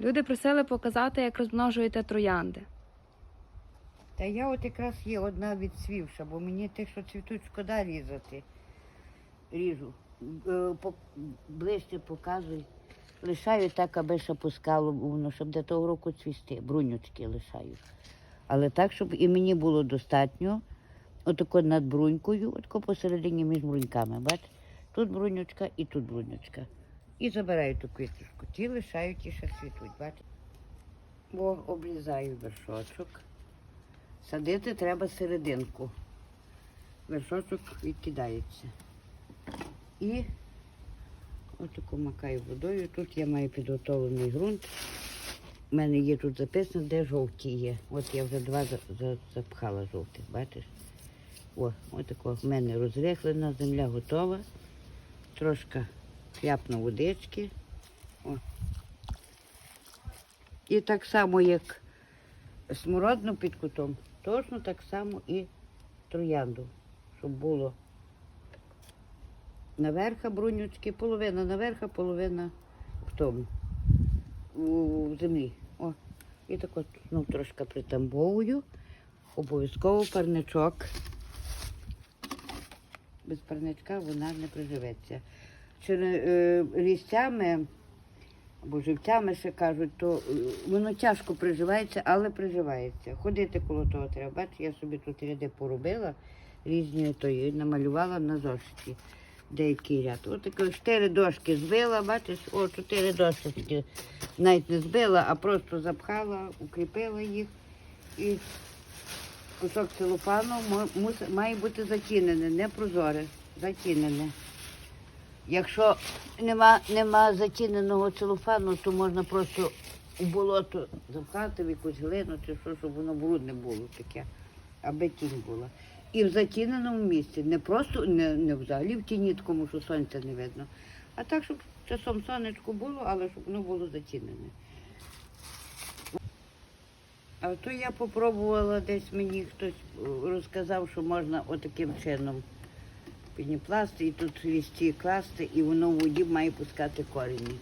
Люди просили показати, як розмножуєте троянди. Та я от якраз є одна відсвівша, бо мені тих, що цвітуть, шкода різати. Ріжу. Е, Ближче показуй. Лишаю так, аби ще пускало щоб до того року цвісти. Брунючки лишаю. Але так, щоб і мені було достатньо. Отако над брунькою, отако посередині між бруньками. Бач? Тут брунючка і тут брунючка. І забираю ту квіточку. Ті лишаю, ті ще цвітуть. Бач? Бо обрізаю вершочок. Садити треба серединку. Вершочок відкидається. І отаку макаю водою. Тут я маю підготовлений ґрунт. У мене є тут записано, де жовті є. От я вже два за- за- запхала жовтих, бачиш? О, отако в мене розрихлена, земля готова. Трошки хляпну водички. О. І так само, як смородину під кутом, точно так само і троянду, щоб було наверха брунючки, половина наверха, половина в тому, в землі. О. І так от ну, трошки притамбовую. Обов'язково парничок. Без парничка вона не приживеться. Чи е, або живцями ще кажуть, то е, воно тяжко приживається, але приживається. Ходити коло того треба. Бачите, я собі тут ряди поробила, різні тої, намалювала на зошиті деякий ряд. Ось такі чотири дошки збила, бачиш, о, чотири дошки навіть не збила, а просто запхала, укріпила їх. І кусок целофану має бути затінене, не прозоре, затінене. Якщо нема, нема затіненого целофану, то можна просто у болото запхати в якусь глину, чи що, щоб воно брудне було таке, аби тінь була. І в затіненому місці, не просто не, не взагалі в тіні, такому, що сонця не видно, а так, щоб часом сонечко було, але щоб воно було затінене. А то я попробувала десь мені хтось е, розказав, що можна отаким чином пініпласти і тут лісті класти, і воно в воді має пускати корені.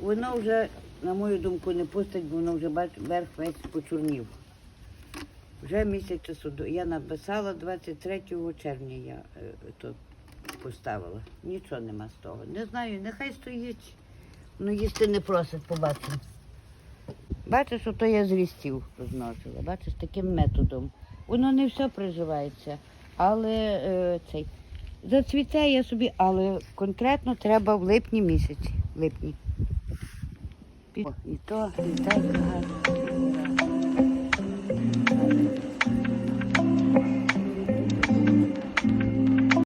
Воно вже, на мою думку, не пустить, бо воно вже верх весь почорнів. Вже місяць часу. Я написала 23 червня я е, то поставила. Нічого нема з того. Не знаю, нехай стоїть. Ну їсти не просить, побачимо. Бачиш, ото я з листів розмножила. Бачиш, таким методом. Воно не все приживається, але е, цей зацвіте я собі, але конкретно треба в липні місяці. Липні. І то, і так.